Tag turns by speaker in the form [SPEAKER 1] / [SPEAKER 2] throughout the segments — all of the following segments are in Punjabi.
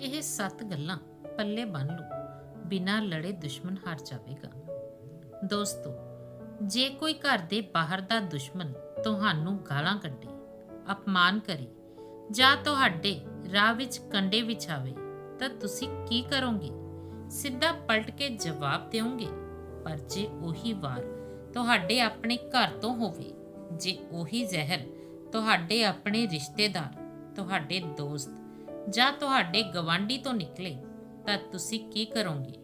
[SPEAKER 1] ਇਹ ਸੱਤ ਗੱਲਾਂ ਪੱਲੇ ਬੰਨ ਲਓ, ਬਿਨਾਂ ਲੜੇ ਦੁਸ਼ਮਣ ਹਾਰ ਜਾਵੇਗਾ। ਦੋਸਤੋ, ਜੇ ਕੋਈ ਘਰ ਦੇ ਬਾਹਰ ਦਾ ਦੁਸ਼ਮਣ ਤੁਹਾਨੂੰ ਗਾਲਾਂ ਕੱਢੇ, ਅਪਮਾਨ ਕਰੇ ਜਾਂ ਤੁਹਾਡੇ ਰਾਹ ਵਿੱਚ ਕੰਡੇ ਵਿਛਾਵੇ ਤਾਂ ਤੁਸੀਂ ਕੀ ਕਰੋਗੇ? ਸਿੱਧਾ ਪਲਟ ਕੇ ਜਵਾਬ ਦਿਓਗੇ, ਪਰ ਜੇ ਉਹੀ ਵਾਰ ਤੁਹਾਡੇ ਆਪਣੇ ਘਰ ਤੋਂ ਹੋਵੇ, ਜੇ ਉਹੀ ਜ਼ਹਿਰ ਤੁਹਾਡੇ ਆਪਣੇ ਰਿਸ਼ਤੇਦਾਰ, ਤੁਹਾਡੇ ਦੋਸਤ ਜਾਂ ਤੁਹਾਡੇ ਗਵਾਂਢੀ ਤੋਂ ਨਿਕਲੇ, ਤਾਂ ਤੁਸੀਂ ਕੀ ਕਰੋਗੇ?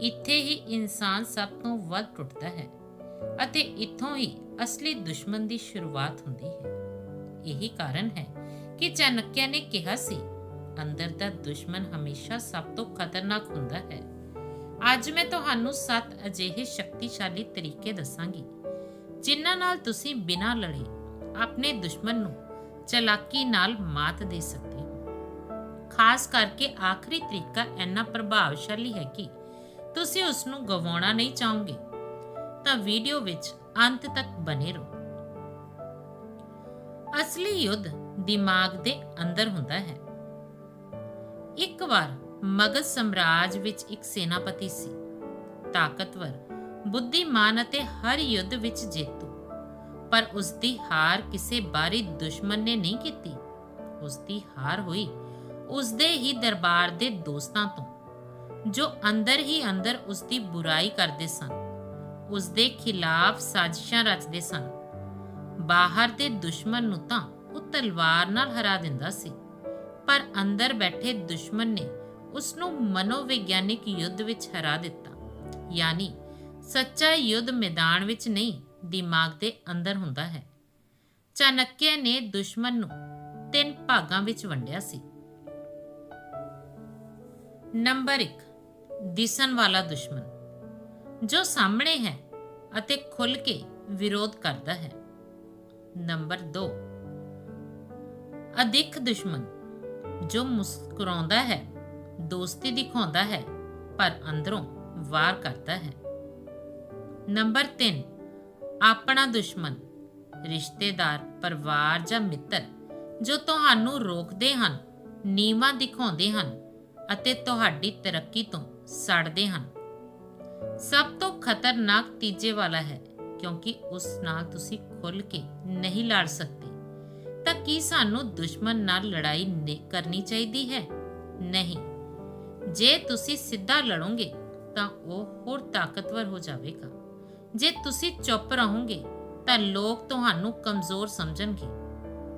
[SPEAKER 1] ਇੱਥੇ ਹੀ ਇਨਸਾਨ ਸਭ ਤੋਂ ਵੱਧ ਟੁੱਟਦਾ ਹੈ ਅਤੇ ਇੱਥੋਂ ਹੀ ਅਸਲੀ ਦੁਸ਼ਮਣ ਦੀ ਸ਼ੁਰੂਆਤ ਹੁੰਦੀ ਹੈ। ਇਹੀ ਕਾਰਨ ਹੈ ਕਿ ਚਾਣਕਿਆ ਨੇ ਕਿਹਾ ਸੀ, ਅੰਦਰ ਦਾ ਦੁਸ਼ਮਣ ਹਮੇਸ਼ਾ ਸਭ ਤੋਂ ਖਤਰਨਾਕ ਹੁੰਦਾ ਹੈ। ਅੱਜ ਮੈਂ ਤੁਹਾਨੂੰ ਸੱਤ ਅਜਿਹੇ ਸ਼ਕਤੀਸ਼ਾਲੀ ਤਰੀਕੇ ਦੱਸਾਂਗੀ, ਜਿਨ੍ਹਾਂ ਨਾਲ ਤੁਸੀਂ ਬਿਨਾਂ ਲੜੇ ਆਪਣੇ ਦੁਸ਼ਮਣ ਨੂੰ ਚਲਾਕੀ ਨਾਲ ਮਾਤ ਦੇ ਸਕਦੇ ਖਾਸ ਕਰਕੇ ਆਖਰੀ ਤਰੀਕਾ ਇੰਨਾ ਪ੍ਰਭਾਵਸ਼ਾਲੀ ਹੈ ਕਿ ਤੁਸੀਂ ਉਸ ਨੂੰ ਗਵਾਉਣਾ ਨਹੀਂ ਚਾਹੋਗੇ, ਤਾਂ ਵੀਡੀਓ ਵਿੱਚ ਅੰਤ ਤੱਕ ਬਨੇ ਰਹੋ। ਅਸਲੀ ਯੁੱਧ ਦਿਮਾਗ ਦੇ ਅੰਦਰ ਹੁੰਦਾ ਹੈ। ਇੱਕ ਵਾਰ ਮਗਧ ਸਮਰਾਜ ਵਿੱਚ ਇੱਕ ਸੈਨਾਪਤੀ ਸੀ। ਤਾਕਤਵਰ, ਬੁੱਧੀਮਾਨ ਅਤੇ ਹਰ ਯੁੱਧ ਵਿੱਚ ਜੇਤੂ। ਪਰ ਉਸ ਦੀ ਹਾਰ ਕਿਸੇ ਬਾਰੀ ਦੁਸ਼ਮਣ ਨੇ ਨਹੀਂ ਕੀਤੀ। ਉਸ ਦੀ ਹਾਰ ਹੋਈ। ਉਸਦੇ ਹੀ ਦਰਬਾਰ ਦੇ ਦੋਸਤਾਂ ਤੋਂ, ਜੋ ਅੰਦਰ ਹੀ ਅੰਦਰ ਉਸਦੀ ਬੁਰਾਈ ਕਰਦੇ ਸਨ, ਉਸਦੇ ਖਿਲਾਫ ਸਾਜ਼ਿਸ਼ਾਂ ਰਚਦੇ ਸਨ। ਬਾਹਰ ਦੇ ਦੁਸ਼ਮਣ ਨੂੰ ਤਾਂ ਉਹ ਤਲਵਾਰ ਨਾਲ ਹਰਾ ਦਿੰਦਾ ਸੀ, ਪਰ ਅੰਦਰ ਬੈਠੇ ਦੁਸ਼ਮਣ ਨੇ ਉਸ ਨੂੰ ਮਨੋਵਿਗਿਆਨਿਕ ਯੁੱਧ ਵਿੱਚ ਹਰਾ ਦਿੱਤਾ। ਯਾਨੀ ਸੱਚਾ ਯੁੱਧ ਮੈਦਾਨ ਵਿੱਚ ਨਹੀਂ, ਦਿਮਾਗ ਦੇ ਅੰਦਰ ਹੁੰਦਾ ਹੈ। ਚਾਣਕਿਆ ਨੇ ਦੁਸ਼ਮਣ ਨੂੰ ਤਿੰਨ ਭਾਗਾਂ ਵਿੱਚ ਵੰਡਿਆ ਸੀ। ਨੰਬਰ 1 ਦਿਸਣ ਵਾਲਾ ਦੁਸ਼ਮਣ, ਜੋ ਸਾਹਮਣੇ ਹੈ ਅਤੇ ਖੁੱਲ ਕੇ ਵਿਰੋਧ ਕਰਦਾ ਹੈ। ਨੰਬਰ 2 ਅਦਿੱਖ ਦੁਸ਼ਮਣ, ਜੋ ਮੁਸਕਰਾਉਂਦਾ ਹੈ, ਦੋਸਤੀ ਦਿਖਾਉਂਦਾ ਹੈ, ਪਰ ਅੰਦਰੋਂ ਵਾਰ ਕਰਦਾ ਹੈ। ਨੰਬਰ 3 ਆਪਣਾ ਦੁਸ਼ਮਣ, ਰਿਸ਼ਤੇਦਾਰ, ਪਰਿਵਾਰ ਜਾਂ ਮਿੱਤਰ, ਜੋ ਤੁਹਾਨੂੰ ਰੋਕਦੇ ਹਨ, ਨੀਵਾਂ ਦਿਖਾਉਂਦੇ ਹਨ ਅਤੇ ਤੁਹਾਡੀ ਤਰੱਕੀ ਤੋਂ ਸੜਦੇ ਹਨ। ਸਭ ਤੋਂ ਖਤਰਨਾਕ ਤੀਜੇ ਵਾਲਾ ਹੈ, ਕਿਉਂਕਿ ਉਸ ਨਾਲ ਤੁਸੀਂ ਖੁੱਲ ਕੇ ਨਹੀਂ ਲੜ ਸਕਦੇ। ਤਾਂ ਕੀ ਸਾਨੂੰ ਦੁਸ਼ਮਣ ਨਾਲ ਲੜਾਈ ਕਰਨੀ ਚਾਹੀਦੀ ਹੈ? ਨਹੀਂ। ਜੇ ਤੁਸੀਂ ਸਿੱਧਾ ਲੜੋਗੇ, ਤਾਂ ਉਹ ਹੋਰ ਤਾਕਤਵਰ ਹੋ ਜਾਵੇਗਾ। ਜੇ ਤੁਸੀਂ ਚੁੱਪ ਰਹੋਗੇ, ਤਾਂ ਲੋਕ ਤੁਹਾਨੂੰ ਕਮਜ਼ੋਰ ਸਮਝਣਗੇ।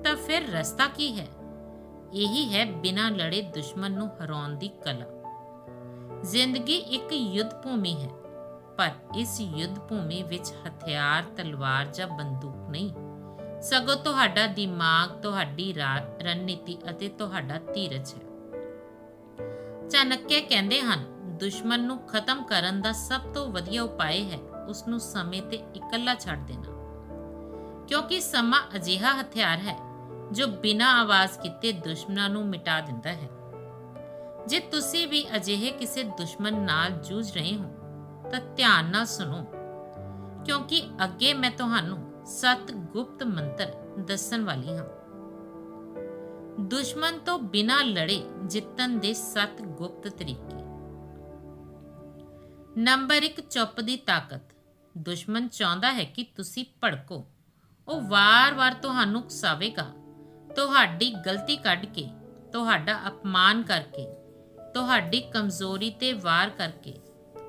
[SPEAKER 1] ਤਾਂ ਫਿਰ ਰਸਤਾ ਕੀ ਹੈ? ਇਹੀ ਹੈ ਬਿਨਾਂ ਲੜੇ ਦੁਸ਼ਮਣ ਨੂੰ ਹਰਾਉਣ ਦੀ ਕਲਾ। ਜ਼ਿੰਦਗੀ ਇੱਕ ਯੁੱਧ ਭੂਮੀ ਹੈ, ਪਰ ਇਸ ਯੁੱਧ ਭੂਮੀ ਵਿੱਚ ਹਥਿਆਰ, ਤਲਵਾਰ ਜਾਂ ਬੰਦੂਕ ਨਹੀਂ। ਸਗੋਂ ਤੁਹਾਡਾ ਦਿਮਾਗ, ਤੁਹਾਡੀ ਰਾ- ਰਣਨੀਤੀ ਅਤੇ ਤੁਹਾਡਾ ਧੀਰਜ ਹੈ। ਚਾਣਕਿਆ ਕਹਿੰਦੇ ਹਨ, ਦੁਸ਼ਮਣ ਨੂੰ ਖਤਮ ਕਰਨ ਦਾ ਸਭ ਤੋਂ ਵਧੀਆ ਉਪਾਅ ਹੈ ਉਸ ਨੂੰ ਸਮੇਂ ਤੇ ਇਕੱਲਾ ਛੱਡ ਦੇਣਾ। ਕਿਉਂਕਿ ਸਮਾਂ ਅਜਿਹਾ ਹਥਿਆਰ ਹੈ ਜੋ ਬਿਨਾਂ ਆਵਾਜ਼ ਕੀਤੇ ਦੁਸ਼ਮਣਾਂ ਨੂੰ ਮਿਟਾ ਦਿੰਦਾ ਹੈ। ਜੇ ਤੁਸੀਂ ਵੀ ਅਜਿਹੇ ਕਿਸੇ ਦੁਸ਼ਮਣ ਨਾਲ ਜੂਝ ਰਹੇ ਹੋ, ਤਾਂ ਧਿਆਨ ਨਾਲ ਸੁਣੋ, ਕਿਉਂਕਿ ਅੱਗੇ ਮੈਂ ਤੁਹਾਨੂੰ ਸੱਤ ਗੁਪਤ ਮੰਤਰ ਦੱਸਣ ਵਾਲੀ ਹਾਂ। ਦੁਸ਼ਮਣ ਤੋਂ ਬਿਨਾਂ ਲੜੇ ਜਿੱਤਣ ਦੇ ਸੱਤ ਗੁਪਤ ਤਰੀਕੇ। ਨੰਬਰ 1 ਚੁੱਪ ਦੀ ਤਾਕਤ। ਦੁਸ਼ਮਣ ਚਾਹੁੰਦਾ ਹੈ ਕਿ ਤੁਸੀਂ ਭੜਕੋ। ਉਹ ਵਾਰ-ਵਾਰ ਤੁਹਾਨੂੰ ਉਕਸਾਵੇਗਾ। ਤੁਹਾਡੀ ਗਲਤੀ ਕੱਢ ਕੇ, ਤੁਹਾਡਾ ਅਪਮਾਨ ਕਰਕੇ, ਤੁਹਾਡੀ ਕਮਜ਼ੋਰੀ ਤੇ ਵਾਰ ਕਰਕੇ।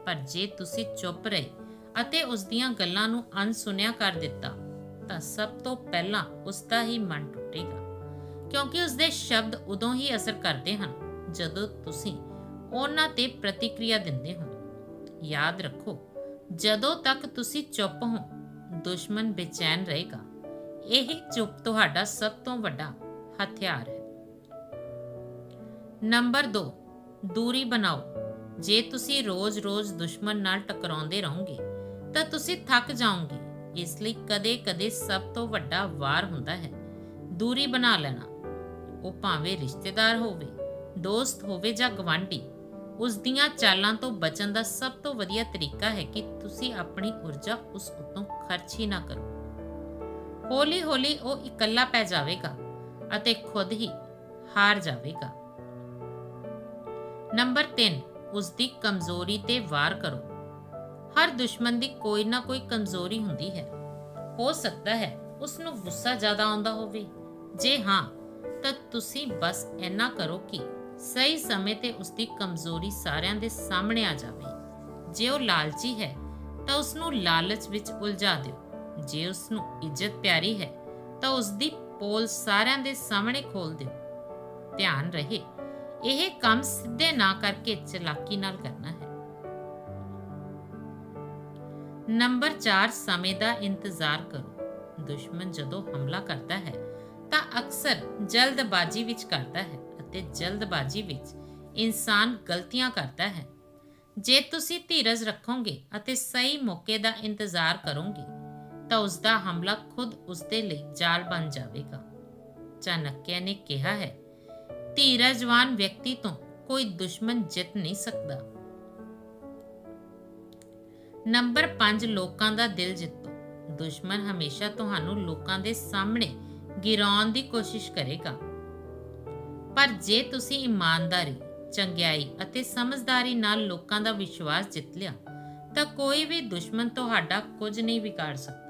[SPEAKER 1] ਪਰ ਜੇ ਤੁਸੀਂ ਚੁੱਪ ਰਹੇ ਅਤੇ ਉਸ ਦੀਆਂ ਗੱਲਾਂ ਨੂੰ ਅਣਸੁਣਿਆ ਕਰ ਦਿੱਤਾ, ਤਾਂ ਸਭ ਤੋਂ ਪਹਿਲਾਂ ਉਸ ਦਾ ਹੀ ਮਨ ਟੁੱਟੇਗਾ। ਕਿਉਂਕਿ ਉਸ ਦੇ ਸ਼ਬਦ ਉਦੋਂ ਹੀ ਅਸਰ ਕਰਦੇ ਹਨ, ਜਦੋਂ ਤੁਸੀਂ ਉਹਨਾਂ ਤੇ ਪ੍ਰਤੀਕਿਰਿਆ ਦਿੰਦੇ ਹੋ। ਯਾਦ ਰੱਖੋ, ਜਦੋਂ ਤੱਕ ਤੁਸੀਂ ਚੁੱਪ ਹੋ, ਦੁਸ਼ਮਣ ਬੇਚੈਨ ਰਹੇਗਾ। ਇਹ ਚੁੱਪ ਤੁਹਾਡਾ ਸਭ ਤੋਂ ਵੱਡਾ ਹਥਿਆਰ ਹੈ। ਨੰਬਰ 2 ਦੂਰੀ ਬਣਾਓ। ਜੇ ਤੁਸੀਂ ਰੋਜ਼-ਰੋਜ਼ ਦੁਸ਼ਮਣ ਨਾਲ ਟਕਰਾਉਂਦੇ ਰਹੋਗੇ, ਤਾਂ ਤੁਸੀਂ ਥੱਕ ਜਾਓਗੇ। ਇਸ ਲਈ ਕਦੇ-ਕਦੇ ਸਭ ਤੋਂ ਵੱਡਾ ਵਾਰ ਹੁੰਦਾ ਹੈ। ਦੂਰੀ ਬਣਾ ਲੈਣਾ। ਉਹ ਭਾਵੇਂ ਰਿਸ਼ਤੇਦਾਰ ਹੋਵੇ, ਦੋਸਤ ਹੋਵੇ ਜਾਂ ਗਵਾਂਢੀ ਉਸ ਦੀਆਂ ਚਾਲਾਂ ਤੋਂ ਬਚਣ ਦਾ ਸਭ ਤੋਂ ਵਧੀਆ ਤਰੀਕਾ ਹੈ ਕਿ ਤੁਸੀਂ ਆਪਣੀ ਊਰਜਾ ਉਸ ਉੱਤੋਂ ਖਰਚ ਹੀ ਨਾ ਕਰੋ। ਹੌਲੀ-ਹੌਲੀ ਉਹ ਇਕੱਲਾ ਪੈ ਜਾਵੇਗਾ ਅਤੇ ਖੁਦ ਹੀ ਹਾਰ ਜਾਵੇਗਾ। ਨੰਬਰ 3 ਉਸ ਦੀ ਕਮਜ਼ੋਰੀ ਤੇ ਵਾਰ ਕਰੋ। ਹਰ ਦੁਸ਼ਮਣ ਦੀ ਕੋਈ ਨਾ ਕੋਈ ਕਮਜ਼ੋਰੀ ਹੁੰਦੀ ਹੈ। ਹੋ ਸਕਦਾ ਹੈ ਉਸ ਨੂੰ ਗੁੱਸਾ ਜ਼ਿਆਦਾ ਆਉਂਦਾ ਹੋਵੇ। ਜੇ ਹਾਂ, ਤਾਂ ਤੁਸੀਂ ਬਸ ਇੰਨਾ ਕਰੋ ਕਿ ਸਹੀ ਸਮੇਂ ਤੇ ਉਸ ਦੀ ਕਮਜ਼ੋਰੀ ਸਾਰਿਆਂ ਦੇ ਸਾਹਮਣੇ ਆ ਜਾਵੇ। ਜੇ ਉਹ ਲਾਲਚੀ ਹੈ, ਤਾਂ ਉਸ ਨੂੰ ਲਾਲਚ ਵਿੱਚ ਉਲਝਾ ਦਿਓ। ਜੇ ਉਸ ਨੂੰ ਇੱਜ਼ਤ ਪਿਆਰੀ ਹੈ, ਤਾਂ ਉਸ ਦੀ ਪੋਲ ਸਾਰਿਆਂ ਦੇ ਸਾਹਮਣੇ ਖੋਲ ਦਿਓ। ਧਿਆਨ ਰਹੇ, ਇਹ ਕੰਮ ਸਿੱਧੇ ਨਾ ਕਰਕੇ ਚਲਾਕੀ ਨਾਲ ਕਰਨਾ ਹੈ। ਨੰਬਰ 4 ਸਮੇਂ ਦਾ ਇੰਤਜ਼ਾਰ ਕਰੋ। ਦੁਸ਼ਮਣ ਜਦੋਂ ਹਮਲਾ ਕਰਦਾ ਹੈ, ਤਾਂ ਅਕਸਰ ਜਲਦਬਾਜ਼ੀ ਵਿੱਚ ਕਰਦਾ ਹੈ ਅਤੇ ਜਲਦਬਾਜ਼ੀ ਵਿੱਚ ਇਨਸਾਨ ਗਲਤੀਆਂ ਕਰਦਾ ਹੈ। ਜੇ ਤੁਸੀਂ ਧੀਰਜ ਰੱਖੋਗੇ ਅਤੇ ਸਹੀ ਮੌਕੇ ਦਾ ਇੰਤਜ਼ਾਰ ਕਰੋਗੇ ਤਾਂ ਉਸ ਦਾ ਹਮਲਾ ਖੁਦ ਉਸ ਦੇ ਲਈ ਜਾਲ ਬਣ ਜਾਵੇਗਾ। ਚਾਣਕਿਆ ਨੇ ਕਿਹਾ ਹੈ ਧੀਰਾ ਜਵਾਨ ਵਿਅਕਤੀ ਤੋਂ ਕੋਈ ਦੁਸ਼ਮਣ ਜਿੱਤ ਨਹੀਂ ਸਕਦਾ। ਨੰਬਰ 5 ਲੋਕਾਂ ਦਾ ਦਿਲ ਜਿੱਤੋ। ਦੁਸ਼ਮਣ ਹਮੇਸ਼ਾ ਤੁਹਾਨੂੰ ਲੋਕਾਂ ਦੇ ਸਾਹਮਣੇ ਗਿਰਾਉਣ ਦੀ ਕੋਸ਼ਿਸ਼ ਕਰੇਗਾ। ਪਰ ਜੇ ਤੁਸੀਂ ਇਮਾਨਦਾਰੀ, ਚੰਗਿਆਈ ਅਤੇ ਸਮਝਦਾਰੀ ਨਾਲ ਲੋਕਾਂ ਦਾ ਵਿਸ਼ਵਾਸ ਜਿੱਤ ਲਿਆ, ਤਾਂ ਕੋਈ ਵੀ ਦੁਸ਼ਮਣ ਤੁਹਾਡਾ ਕੁਝ ਨਹੀਂ ਵਿਗਾੜ ਸਕਦਾ।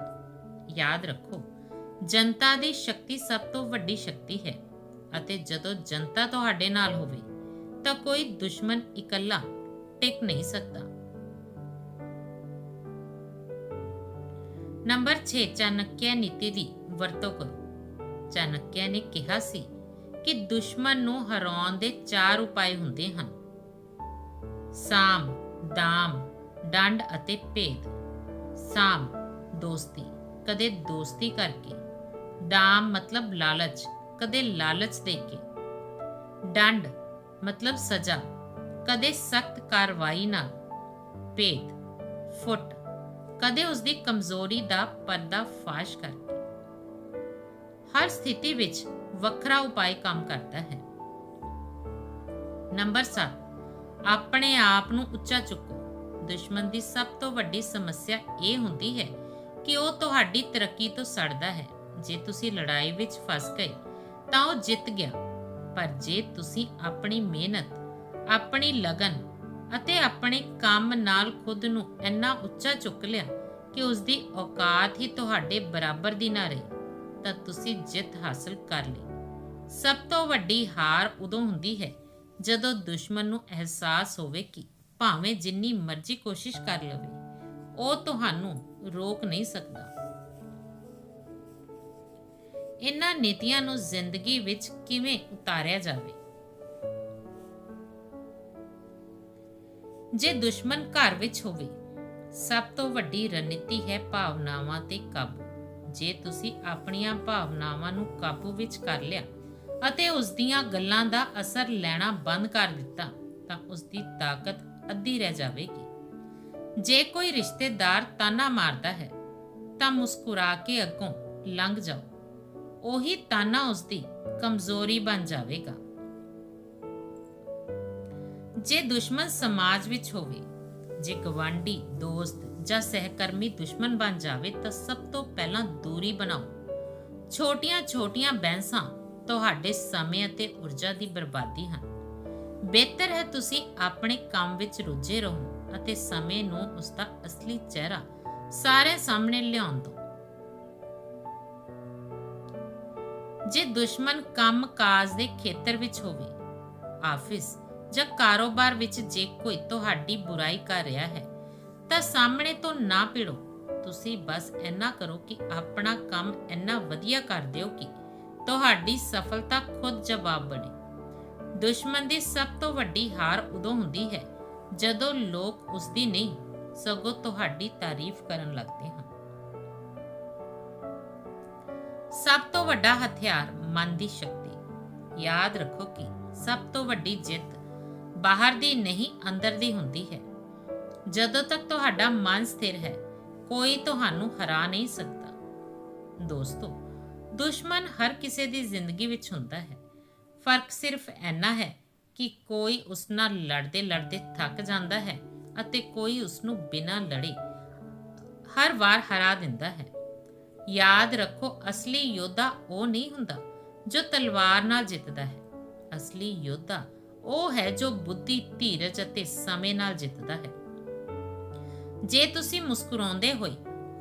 [SPEAKER 1] ਯਾਦ ਰੱਖੋ, ਜਨਤਾ ਦੀ ਸ਼ਕਤੀ ਸਭ ਤੋਂ ਵੱਡੀ ਸ਼ਕਤੀ ਹੈ ਅਤੇ ਜਦੋਂ ਜਨਤਾ ਤੁਹਾਡੇ ਨਾਲ ਹੋਵੇ, ਤਾਂ ਕੋਈ ਦੁਸ਼ਮਣ ਇਕੱਲਾ ਟਿਕ ਨਹੀਂ ਸਕਦਾ। ਨੰਬਰ 6 ਚਾਣਕਿਆ ਨੀਤੀ ਦੀ ਵਰਤੋਂ ਕਰੋ। ਚਾਣਕਿਆ ਨੇ ਕਿਹਾ ਸੀ ਕਿ ਦੁਸ਼ਮਣ ਨੂੰ ਹਰਾਉਣ ਦੇ ਚਾਰ ਉਪਾਅ ਹੁੰਦੇ ਹਨ। ਸਾਮ, ਦਾਮ, ਡੰਡ ਅਤੇ ਭੇਦ। ਸਾਮ, ਦੋਸਤੀ। ਕਦੇ ਦੋਸਤੀ ਕਰਕੇ। ਦਾਮ ਮਤਲਬ ਲਾਲਚ, ਕਦੇ ਲਾਲਚ ਦੇ ਕੇ। ਡੰਡ ਮਤਲਬ ਸਜ਼ਾ, ਕਦੇ ਸਖਤ ਕਾਰਵਾਈ ਨਾਲ ਭੇਦ ਫੁੱਟ, ਕਦੇ ਉਸ ਦੀ ਕਮਜ਼ੋਰੀ ਦਾ ਪਰਦਾ ਫਾਸ਼ ਕਰਕੇ। ਹਰ ਸਥਿਤੀ ਵਿੱਚ ਵੱਖਰਾ ਉਪਾਅ ਕੰਮ ਕਰਦਾ ਹੈ। ਨੰਬਰ 7 ਆਪਣੇ ਆਪ ਨੂੰ ਉੱਚਾ ਚੁੱਕੋ। ਦੁਸ਼ਮਣ ਦੀ ਸਭ ਤੋਂ ਵੱਡੀ ਸਮੱਸਿਆ ਇਹ ਹੁੰਦੀ ਹੈ ਕਿ ਉਹ ਤੁਹਾਡੀ ਤਰੱਕੀ ਤੋਂ ਸੜਦਾ ਹੈ। ਜੇ ਤੁਸੀਂ ਲੜਾਈ ਵਿੱਚ ਫਸ ਗਏ, ਤਾਂ ਉਹ ਜਿੱਤ ਗਿਆ। ਪਰ ਜੇ ਤੁਸੀਂ ਆਪਣੀ ਮਿਹਨਤ, ਆਪਣੀ ਲਗਨ ਅਤੇ ਆਪਣੇ ਕੰਮ ਨਾਲ ਖੁਦ ਨੂੰ ਇੰਨਾ ਉੱਚਾ ਚੁੱਕ ਲਿਆ ਕਿ ਉਸ ਦੀ ਔਕਾਤ ਹੀ ਤੁਹਾਡੇ ਬਰਾਬਰ ਦੀ ਨਾ ਰਹੀ, ਤਾਂ ਤੁਸੀਂ ਜਿੱਤ ਹਾਸਲ ਕਰ ਲਈ। ਸਭ ਤੋਂ ਵੱਡੀ ਹਾਰ ਉਦੋਂ ਹੁੰਦੀ ਹੈ ਜਦੋਂ ਦੁਸ਼ਮਣ ਨੂੰ ਅਹਿਸਾਸ ਹੋਵੇ ਕਿ ਭਾਵੇਂ ਜਿੰਨੀ ਮਰਜ਼ੀ ਕੋਸ਼ਿਸ਼ ਕਰ ਲਵੇ, ਉਹ ਤੁਹਾਨੂੰ ਰੋਕ ਨਹੀਂ ਸਕਦਾ। ਇਹਨਾਂ ਨੀਤੀਆਂ ਨੂੰ ਜ਼ਿੰਦਗੀ ਵਿੱਚ ਕਿਵੇਂ ਉਤਾਰਿਆ ਜਾਵੇ? ਜੇ ਦੁਸ਼ਮਣ ਘਰ ਵਿੱਚ ਹੋਵੇ, ਸਭ ਤੋਂ ਵੱਡੀ ਰਣਨੀਤੀ ਹੈ ਭਾਵਨਾਵਾਂ ਤੇ ਕਾਬੂ। ਜੇ ਤੁਸੀਂ ਆਪਣੀਆਂ ਭਾਵਨਾਵਾਂ ਨੂੰ ਕਾਬੂ ਵਿੱਚ ਕਰ ਲਿਆ ਅਤੇ ਉਸ ਦੀਆਂ ਗੱਲਾਂ ਦਾ ਅਸਰ ਲੈਣਾ ਬੰਦ ਕਰ ਦਿੱਤਾ, ਤਾਂ ਉਸ ਦੀ ਤਾਕਤ ਅੱਧੀ ਰਹਿ ਜਾਵੇਗੀ। ਜੇ ਕੋਈ ਰਿਸ਼ਤੇਦਾਰ ਤਾਨਾ ਮਾਰਦਾ ਹੈ, ਤਾਂ ਮੁਸਕਰਾ ਕੇ ਅੱਗੋਂ ਲੰਘ ਜਾਓ। ਉਹੀ ਤਾਨਾ ਉਸਦੀ ਕਮਜ਼ੋਰੀ ਬਣ ਜਾਵੇਗਾ। ਜੇ ਦੁਸ਼ਮਣ ਸਮਾਜ ਵਿੱਚ ਹੋਵੇ, ਜੇ ਗਵਾਂਢੀ ਦੋਸਤ ਜਾਂ ਸਹਿਕਰਮੀ ਦੁਸ਼ਮਣ ਬਣ ਜਾਵੇ, ਤਾਂ ਸਭ ਤੋਂ ਪਹਿਲਾਂ ਦੂਰੀ ਬਣਾਓ। ਛੋਟੀਆਂ-ਛੋਟੀਆਂ ਬਹਿਸਾਂ ਤੁਹਾਡੇ ਸਮੇਂ ਅਤੇ ਊਰਜਾ ਦੀ ਬਰਬਾਦੀ ਹਨ। ਬਿਹਤਰ ਹੈ ਤੁਸੀਂ ਆਪਣੇ ਕੰਮ ਵਿੱਚ ਰੁੱਝੇ ਰਹੋ। ਅਤੇ ਸਮੇਂ ਨੂੰ ਉਸ ਦਾ ਅਸਲੀ ਚਿਹਰਾ ਸਾਰੇ ਸਾਹਮਣੇ ਲਿਆਉਣ ਦਿਓ ਜੇ ਦੁਸ਼ਮਣ ਕੰਮ-ਕਾਜ ਦੇ ਖੇਤਰ ਵਿੱਚ ਹੋਵੇ, ਆਫਿਸ ਜਾਂ ਕਾਰੋਬਾਰ ਵਿੱਚ ਜੇ ਕੋਈ ਤੁਹਾਡੀ ਬੁਰਾਈ ਕਰ ਰਿਹਾ ਹੈ, ਤਾਂ ਸਾਹਮਣੇ ਤੋਂ ਨਾ ਭਿੜੋ। ਤੁਸੀਂ ਬਸ ਇੰਨਾ ਕਰੋ ਕਿ ਆਪਣਾ ਕੰਮ ਇੰਨਾ ਵਧੀਆ ਕਰ ਦਿਓ ਕਿ ਤੁਹਾਡੀ ਸਫਲਤਾ ਖੁਦ ਜਵਾਬ ਬਣੇ। ਦੁਸ਼ਮਣ ਦੀ ਸਭ ਤੋਂ ਵੱਡੀ ਹਾਰ ਉਦੋਂ ਹੁੰਦੀ ਹੈ ਜਦੋਂ ਲੋਕ ਉਸ ਦੀ ਨਹੀਂ, ਸਗੋਂ ਤੁਹਾਡੀ ਤਾਰੀਫ ਕਰਨ ਲੱਗਦੇ ਹਨ। ਸਭ ਤੋਂ ਵੱਡਾ ਹਥਿਆਰ ਮਨ ਦੀ ਸ਼ਕਤੀ। ਯਾਦ ਰੱਖੋ ਕਿ ਸਭ ਤੋਂ ਵੱਡੀ ਜਿੱਤ ਬਾਹਰ ਦੀ ਨਹੀਂ, ਅੰਦਰ ਦੀ ਹੁੰਦੀ ਹੈ। ਜਦੋਂ ਤੱਕ ਤੁਹਾਡਾ ਮਨ ਸਥਿਰ ਹੈ, ਕੋਈ ਤੁਹਾਨੂੰ ਹਰਾ ਨਹੀਂ ਸਕਦਾ। ਦੋਸਤੋ ਦੁਸ਼ਮਣ ਹਰ ਕਿਸੇ ਦੀ ਜ਼ਿੰਦਗੀ ਵਿੱਚ ਹੁੰਦਾ ਹੈ। ਫ਼ਰਕ ਸਿਰਫ ਇੰਨਾ ਹੈ ਕਿ ਕੋਈ ਉਸ ਨਾਲ ਲੜਦੇ ਲੜਦੇ ਥੱਕ ਜਾਂਦਾ ਹੈ ਅਤੇ ਕੋਈ ਉਸ ਨੂੰ ਬਿਨਾਂ ਲੜੇ ਹਰ ਵਾਰ ਹਰਾ ਦਿੰਦਾ ਹੈ। ਯਾਦ ਰੱਖੋ, ਅਸਲੀ ਯੋਧਾ ਉਹ ਨਹੀਂ ਹੁੰਦਾ ਜੋ ਤਲਵਾਰ ਨਾਲ ਜਿੱਤਦਾ ਹੈ। ਅਸਲੀ ਯੋਧਾ ਉਹ ਹੈ ਜੋ ਬੁੱਧੀ, ਧੀਰਜ ਅਤੇ ਸਮੇਂ ਨਾਲ ਜਿੱਤਦਾ ਹੈ। ਜੇ ਤੁਸੀਂ ਮੁਸਕਰਾਉਂਦੇ ਹੋਏ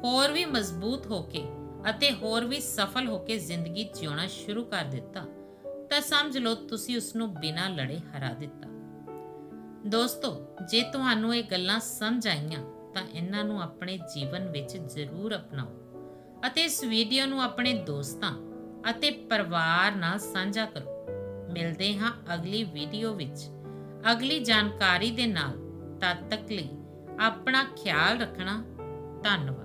[SPEAKER 1] ਹੋਰ ਵੀ ਮਜ਼ਬੂਤ ਹੋ ਕੇ ਅਤੇ ਹੋਰ ਵੀ ਸਫਲ ਹੋ ਕੇ ਜ਼ਿੰਦਗੀ ਜਿਉਣਾ ਸ਼ੁਰੂ ਕਰ ਦਿੱਤਾ ਤਾਂ ਸਮਝ ਲਓ ਤੁਸੀਂ ਉਸ ਨੂੰ ਬਿਨਾਂ ਲੜੇ ਹਰਾ ਦਿੱਤਾ। ਦੋਸਤੋ, ਜੇ ਤੁਹਾਨੂੰ ਇਹ ਗੱਲਾਂ ਸਮਝ ਆਈਆਂ, ਤਾਂ ਇਹਨਾਂ ਨੂੰ ਆਪਣੇ ਜੀਵਨ ਵਿੱਚ ਜ਼ਰੂਰ ਅਪਣਾਓ ਅਤੇ ਇਸ ਵੀਡੀਓ ਨੂੰ ਆਪਣੇ ਦੋਸਤਾਂ ਅਤੇ ਪਰਿਵਾਰ ਨਾਲ ਸਾਂਝਾ ਕਰੋ। ਮਿਲਦੇ ਹਾਂ ਅਗਲੀ ਵੀਡੀਓ ਵਿੱਚ। ਅਗਲੀ ਜਾਣਕਾਰੀ ਦੇ ਨਾਲ ਤਦ ਤੱਕ ਲਈ ਆਪਣਾ ਖਿਆਲ ਰੱਖਣਾ। ਧੰਨਵਾਦ।